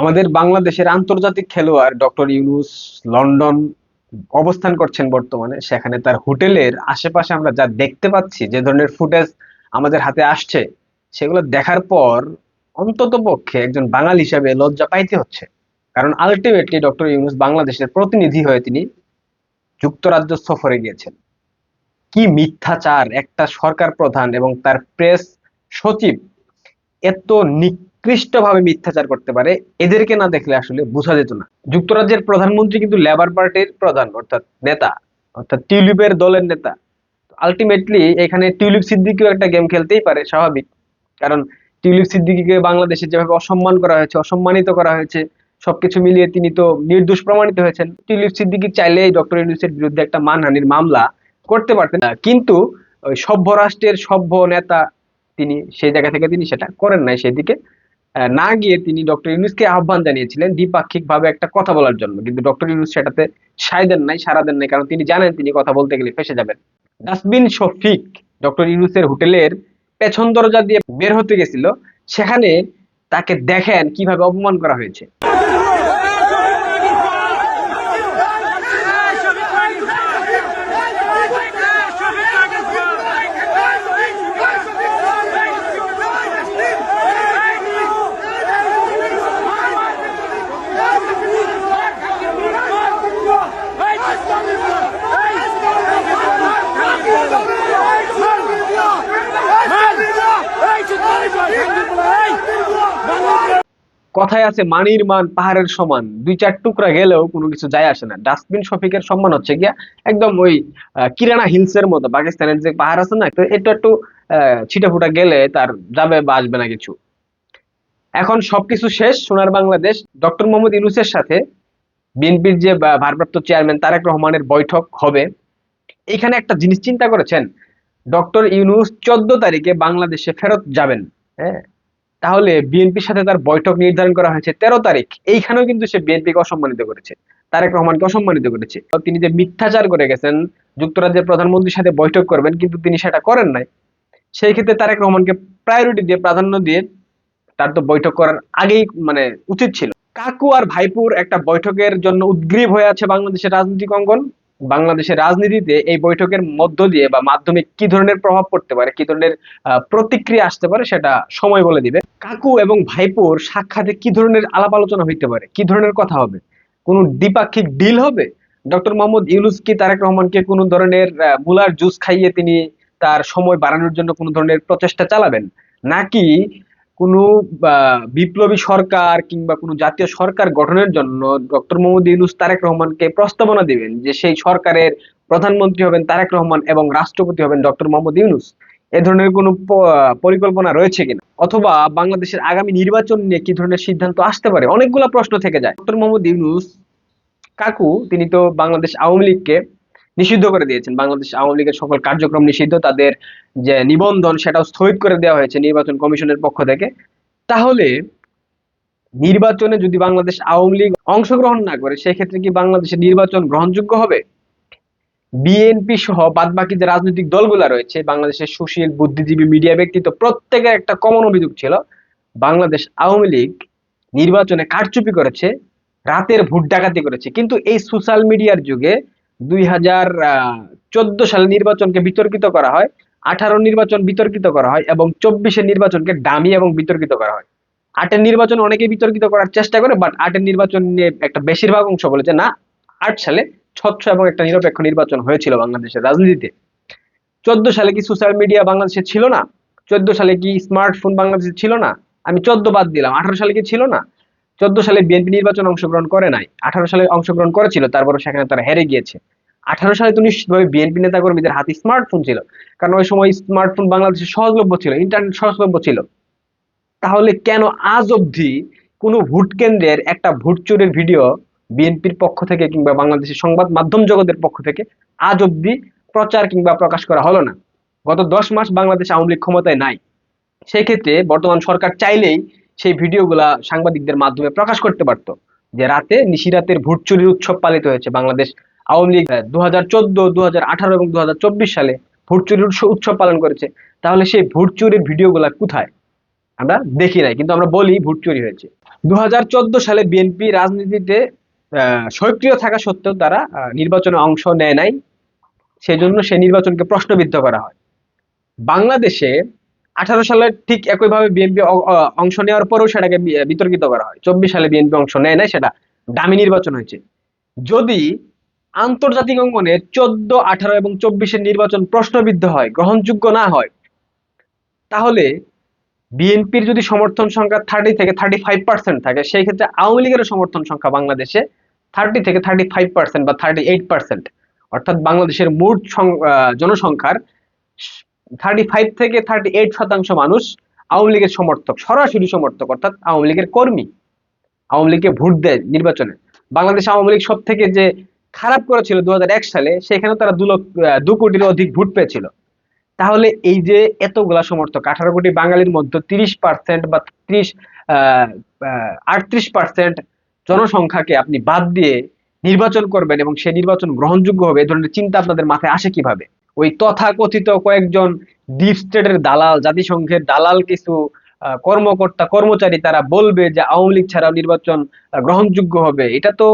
আমাদের বাংলাদেশের আন্তর্জাতিক খেলোয়াড় ডক্টর ইউনুস লন্ডন অবস্থান করছেন বর্তমানে। সেখানে তার হোটেলের আশেপাশে আমরা যা দেখতে পাচ্ছি, যে ধরনের ফুটেজ আমাদের হাতে আসছে, সেগুলো দেখার পর অন্তত পক্ষে একজন বাঙালি হিসাবে লজ্জা পাইতে হচ্ছে। কারণ আলটিমেটলি ডক্টর ইউনুস বাংলাদেশের প্রতিনিধি হয়ে তিনি যুক্তরাজ্য সফরে গিয়েছেন। কি মিথ্যাচার একটা সরকার প্রধান এবং তার প্রেস সচিব এত নিকৃষ্টভাবে মিথ্যাচার করতে পারে, এদেরকে না দেখলে আসলে বোঝা যেত না। যুক্তরাজ্যের প্রধানমন্ত্রী কিন্তু লেবার পার্টির প্রধান, অর্থাৎ নেতা, অর্থাৎ টিউলিপের দলের নেতা। আলটিমেটলি এখানে টিউলিপ সিদ্দিকিও একটা গেম খেলতেই পারে, স্বাভাবিক। কারণ টিউলিপ সিদ্দিকিকে বাংলাদেশে যেভাবে অসম্মান করা হয়েছে, অসম্মানিত করা হয়েছে, সবকিছু মিলিয়ে তিনি তো নির্দোষ প্রমাণিত হয়েছেন। টিউলিপ সিদ্দিকি চাইলেই ডক্টর ইউনুসের বিরুদ্ধে একটা মানহানির মামলা করতে পারতেন কিন্তু সভ্য রাষ্ট্রের সভ্য নেতা তিনি, সেই জায়গা থেকে তিনি সেটা করেন নাই, সেদিকে না গিয়ে তিনি ডক্টর ইউনুসকে আহ্বান জানিয়েছিলেন দ্বিপাক্ষিক ভাবে একটা কথা বলার জন্য। কিন্তু ডক্টর ইউনুস সেটাতে সায় দেন নাই সারা দেন নাই, কারণ তিনি জানেন তিনি কথা বলতে গেলে ফেসে যাবেন। ডাস্টবিন শফিক ডক্টর ইউনুসের হোটেলের পেছন দরজা দিয়ে বের হতে গেছিল, সেখানে তাকে দেখেন কীভাবে অপমান করা হয়েছে। কথায় আছে, মানির মান পাহাড়ের সমান। দুই চার টুকরা গেলেও কোনো কিছু যায় আসে না। ডাস্টবিন শফিকের সম্মান হচ্ছে গিয়া একদম ওই কিরানা হিলস এর মতো, পাকিস্তানের যে পাহাড় আছে না, তো একটু একটু ছিটা ফুটা গেলে তার যাবে বা আসবে না কিছু। এখন সবকিছু শেষ, সোনার বাংলাদেশ। ডক্টর মোহাম্মদ ইউনুসের সাথে বিএনপির যে ভারপ্রাপ্ত চেয়ারম্যান তারেক রহমানের বৈঠক হবে। এখানে একটা জিনিস চিন্তা করেছেন, ডক্টর ইউনুস চোদ্দ তারিখে বাংলাদেশে ফেরত যাবেন। হ্যাঁ? তাহলে বিএনপির সাথে তার বৈঠক নির্ধারণ করা হয়েছে তেরো তারিখ। এইখানেও কিন্তু সে বিএনপিকে অসম্মানিত করেছে। তারেক রহমানকে অসম্মানিত করেছে। তিনি যে মিথ্যাচার করে গেছেন, যুক্তরাজ্যের প্রধানমন্ত্রীর সাথে বৈঠক করবেন, কিন্তু তিনি সেটা করেন নাই। সেই ক্ষেত্রে তারেক রহমানকে প্রায়োরিটি দিয়ে, প্রাধান্য দিয়ে তার তো বৈঠক করার আগেই মানে উচিত ছিল। কাকু আর ভাইপুর একটা বৈঠকের জন্য উদ্গ্রীব হয়ে আছে বাংলাদেশের রাজনৈতিক অঙ্গন। বাংলাদেশের রাজনীতিতে এই বৈঠকের মধ্য দিয়ে বা মাধ্যমে কি ধরনের প্রভাব পড়তে পারে, কি ধরনের প্রতিক্রিয়া আসতে পারে সেটা সময় বলে দিবে। কাকু এবং ভাইপুর সাক্ষাতে কি ধরনের আলাপ আলোচনা হইতে পারে, কি ধরনের কথা হবে? কোন দ্বিপাক্ষিক ডিল হবে? ডক্টর মোহাম্মদ ইউনুস কি তারেক রহমানকে কোনো ধরনের মুলার জুস খাইয়ে তিনি তার সময় বাড়ানোর জন্য কোনো ধরনের প্রচেষ্টা চালাবেন? নাকি কোনো বিপ্লবী সরকার কিংবা কোনো জাতীয় সরকার গঠনের জন্য ডক্টর মোহাম্মদ ইউনুস তারেক রহমানকে প্রস্তাবনা দিবেন যে সেই সরকারের প্রধানমন্ত্রী হবেন তারেক রহমান এবং রাষ্ট্রপতি হবেন ডক্টর মোহাম্মদ ইউনুস। এ ধরনের কোনো পরিকল্পনা রয়েছে কিনা? অথবা বাংলাদেশের আগামী নির্বাচন নিয়ে কি ধরনের সিদ্ধান্ত আসতে পারে? অনেকগুলো প্রশ্ন থেকে যায়। ডক্টর মোহাম্মদ ইউনুস কাকু, তিনি তো বাংলাদেশ আওয়ামী লীগকে নিষিদ্ধ করে দিয়েছেন। বাংলাদেশ আওয়ামী লীগের সকল কার্যক্রম নিষিদ্ধ, তাদের যে নিবন্ধন সেটাও স্থগিত করে দেওয়া হয়েছে নির্বাচন কমিশনের পক্ষ থেকে। তাহলে নির্বাচনে যদি বাংলাদেশ আওয়ামী লীগ অংশগ্রহণ না করে, সেক্ষেত্রে কি বাংলাদেশের নির্বাচন গ্রহণযোগ্য হবে? বিএনপি সহ বাদবাকি যে রাজনৈতিক দলগুলো রয়েছে, বাংলাদেশের সুশীল, বুদ্ধিজীবী মিডিয়া ব্যক্তিত্ব, প্রত্যেকের একটা কমন অভিযোগ ছিল, বাংলাদেশ আওয়ামী লীগ নির্বাচনে কারচুপি করেছে, রাতের ভোট ডাকাতি করেছে। কিন্তু এই সোশ্যাল মিডিয়ার যুগে দুই হাজার চোদ্দ সালে নির্বাচনকে বিতর্কিত করা হয়, আঠারো নির্বাচন বিতর্কিত করা হয় এবং চব্বিশের নির্বাচনকে ডামি এবং বিতর্কিত করা হয়। আটের নির্বাচন অনেকে বিতর্কিত করার চেষ্টা করে বাট আটের নির্বাচন নিয়ে একটা বেশিরভাগ অংশ বলেছে না, আট সালে স্বচ্ছ এবং একটা নিরপেক্ষ নির্বাচন হয়েছিল বাংলাদেশের রাজনীতিতে। চোদ্দ সালে কি সোশ্যাল মিডিয়া বাংলাদেশে ছিল না? চোদ্দ সালে কি স্মার্টফোন বাংলাদেশে ছিল না? আমি চোদ্দ বাদ দিলাম, আঠারো সালে কি ছিল না? চোদ্দ সালে বিএনপি নির্বাচন অংশগ্রহণ করে নাই, আঠারো সালে অংশগ্রহণ করেছিল তারপরে সেখানে তারা হেরে গিয়েছে। আঠারো সালে তো নিশ্চিতভাবে বিএনপি নেতাকর্মীদের হাতে স্মার্টফোন ছিল, কারণ ওই সময় স্মার্টফোন বাংলাদেশে সহজলভ্য ছিল ইন্টারনেট সহজলভ্য ছিল। তাহলে কেন আজ অবধি কোনো ভোট কেন্দ্রের একটা ভোট চুরির ভিডিও বিএনপির পক্ষ থেকে কিংবা বাংলাদেশের সংবাদ মাধ্যম জগতের পক্ষ থেকে আজ অবধি প্রচার কিংবা প্রকাশ করা হলো না? গত দশ মাস বাংলাদেশ আওয়ামী লীগ ক্ষমতায় নাই। সেক্ষেত্রে বর্তমান সরকার চাইলেই সেই ভিডিওগুলা সাংবাদিকদের মাধ্যমে প্রকাশ করতে পারত যে রাতে নিশিরাতের ভোট চুরির উৎসব পালিত হয়েছে বাংলাদেশ আওয়ামী লীগ দু হাজার চোদ্দ দু হাজার আঠারো এবং দু হাজার চব্বিশ সালে ভোট চুরির উৎস- উৎসব পালন করেছে। তাহলে সেই ভোট চুরির ভিডিওগুলা কোথায়? আমরা দেখি নাই, কিন্তু আমরা বলি ভোট চুরি হয়েছে। দু হাজার চোদ্দ সালে বিএনপি রাজনীতিতে সক্রিয় থাকা সত্ত্বেও তারা নির্বাচনে অংশ নেয় নাই। সেজন্য সে নির্বাচনকে প্রশ্নবিদ্ধ করা হয়। বাংলাদেশে আঠারো সালে ঠিক একইভাবে বিএনপি অংশ নেওয়ার পরেও সেটাকে বিতর্কিত করা হয়। চব্বিশ সালে বিএনপি অংশ নেয় নাই, সেটা দামি নির্বাচন হয়েছে। যদি আন্তর্জাতিক অঙ্গনে চোদ্দ, আঠারো এবং চব্বিশের নির্বাচন প্রশ্নবিদ্ধ হয়, গ্রহণযোগ্য না হয়, তাহলে বিএনপির যদি সমর্থন সংখ্যা থার্টি থেকে থার্টি ফাইভ পার্সেন্ট থাকে, সেই ক্ষেত্রে আওয়ামী লীগের সমর্থন সংখ্যা বাংলাদেশে থার্টি থেকে থার্টি ফাইভ পার্সেন্ট বা থার্টি এইট পার্সেন্ট অর্থাৎ বাংলাদেশের মোট জনসংখ্যার থার্টি ফাইভ থেকে থার্টি এইট শতাংশ মানুষ আওয়ামী লীগের সমর্থক, সরাসরি সমর্থক, অর্থাৎ আওয়ামী লীগের কর্মী, আওয়ামী লীগকে ভোট দেয় নির্বাচনে। বাংলাদেশ আওয়ামী লীগ সব থেকে যে খারাপ করেছিল দু হাজার এক সালে সেখানে তারা দু লক্ষ দু কোটির অধিক ভোট পেয়েছিল। তাহলে এই যে এতগুলা সমর্থক, আঠারো কোটি বাঙালির মধ্যে তিরিশ পার্সেন্ট বা ত্রিশ আটত্রিশ পার্সেন্ট জনসংখ্যাকে আপনি বাদ দিয়ে নির্বাচন করবেন এবং সেই নির্বাচন গ্রহণযোগ্য হবে, এ ধরনের চিন্তা আপনাদের মাথায় আসে কীভাবে? ওই তথাকথিত কয়েকজন ডিপ স্টেটের দালাল, জাতিসংঘের দালাল কিছু কর্মকর্তা, কর্মচারী তারা বলবে যে আওয়ামী লীগ ছাড়াও নির্বাচন গ্রহণযোগ্য হবে। এটা তো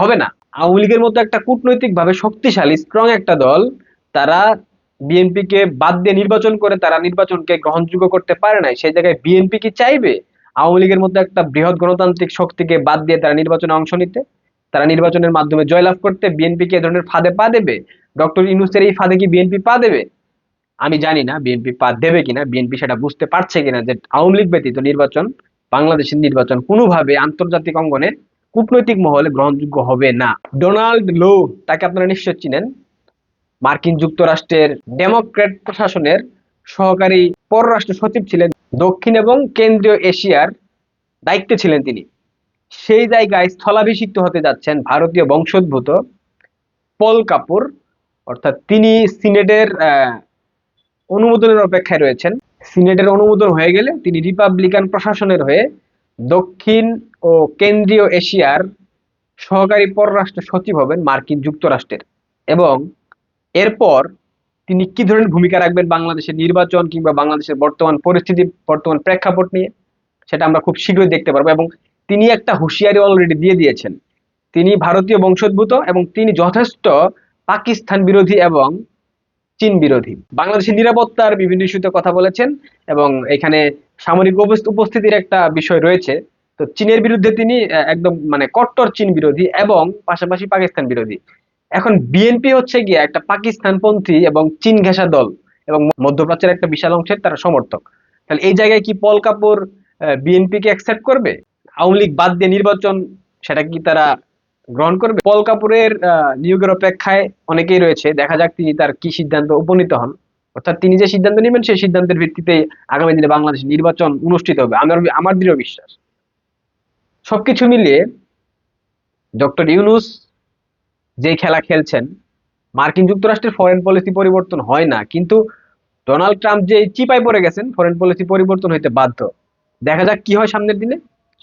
হবে না। আওয়ামী লীগের মতো একটা কূটনৈতিক ভাবে শক্তিশালী স্ট্রং একটা দল, তারা বিএনপি কে বাদ দিয়ে নির্বাচন করে তারা নির্বাচনকে গ্রহণযোগ্য করতে পারে নাই। সেই জায়গায় বিএনপি কি চাইবে? আওয়ামী লীগের মতো একটা বৃহৎ গণতান্ত্রিক শক্তিকে বাদ দিয়ে তারা নির্বাচনে অংশ নিতে? তারা নির্বাচনের মাধ্যমে জয়লাভ করতে বিএনপি কে এ ধরনের ফাঁদে পা দেবে? ডক্টর ইউনুসের এই ফাঁদে কি বিএনপি পা দেবে? আমি জানি না বিএনপি পা দেবে কিনা বিএনপি সেটা বুঝতে পারছে কিনা যে আওয়ামী লীগ ব্যতীত নির্বাচন, বাংলাদেশের নির্বাচন কোনোভাবে আন্তর্জাতিক অঙ্গনে কূটনৈতিক মহলে গ্রহণযোগ্য হবে না। ডোনাল্ড লো, তাকে আপনারা নিশ্চয় চিনেন। মার্কিন যুক্তরাষ্ট্রের ডেমোক্র্যাট প্রশাসনের সহকারী পররাষ্ট্র সচিব ছিলেন। দক্ষিণ এবং কেন্দ্রীয় এশিয়ার দায়িত্বে ছিলেন তিনি। সেই জায়গায় স্থলাভিষিক্ত হতে যাচ্ছেন ভারতীয় বংশোদ্ভূত পল কাপুর। অর্থাৎ তিনি সিনেটের অনুমোদনের অপেক্ষায় রয়েছেন। সিনেটের অনুমোদন হয়ে গেলে তিনি রিপাবলিকান প্রশাসনের হয়ে দক্ষিণ ও কেন্দ্রীয় এশিয়ার সহকারী পররাষ্ট্র সচিব হবেন মার্কিন যুক্তরাষ্ট্রের এবং এরপর তিনি কি ধরনের ভূমিকা রাখবেন বাংলাদেশের নির্বাচন কিংবা বাংলাদেশের বর্তমান পরিস্থিতি, বর্তমান প্রেক্ষাপট নিয়ে, সেটা আমরা খুব শীঘ্রই দেখতে পারব এবং তিনি একটা হুঁশিয়ারি অলরেডি দিয়ে দিয়েছেন। তিনি ভারতীয় বংশোদ্ভূত এবং তিনি যথেষ্ট পাকিস্তান বিরোধী এবং চীন বিরোধী। বাংলাদেশের নিরাপত্তার বিভিন্ন ইস্যুতে কথা বলেছেন এবং এখানে সামরিক উপস্থ- উপস্থিতির একটা বিষয় রয়েছে। তো চীনের বিরুদ্ধে তিনি একদম মানে কট্টর চীন বিরোধী এবং পাশাপাশি পাকিস্তান বিরোধী। এখন বিএনপি হচ্ছে গিয়ে একটা পাকিস্তানপন্থী এবং চীন ঘেঁষা দল এবং মধ্যপ্রাচ্যের একটা বিশাল অংশের তারা সমর্থক। তাহলে এই জায়গায় কি পল কাপুর বিএনপিকে অ্যাকসেপ্ট করবে? আওয়ামী লীগ বাদ দিয়ে নির্বাচন, সেটা কি তারা গ্রহণ করবে? পল কাপুরের নিয়োগের অপেক্ষায় অনেকেই রয়েছে। দেখা যাক তিনি তার কি সিদ্ধান্ত উপনীত হন। অর্থাৎ তিনি যে সিদ্ধান্ত নেবেন, সেই সিদ্ধান্তের ভিত্তিতে আগামী দিনে বাংলাদেশ নির্বাচন অনুষ্ঠিত হবে। আমার আমার দৃঢ় বিশ্বাস। সবকিছু মিলিয়ে ডক্টর ইউনুস যে খেলা খেলছেন, মার্কিন যুক্তরাষ্ট্রের ফরেন পলিসি পরিবর্তন হয় না, কিন্তু ডোনাল্ড ট্রাম্প যে চিপায় পড়ে গেছেন ফরেন পলিসি পরিবর্তন হইতে বাধ্য। দেখা যাক কি হয় সামনের দিনে।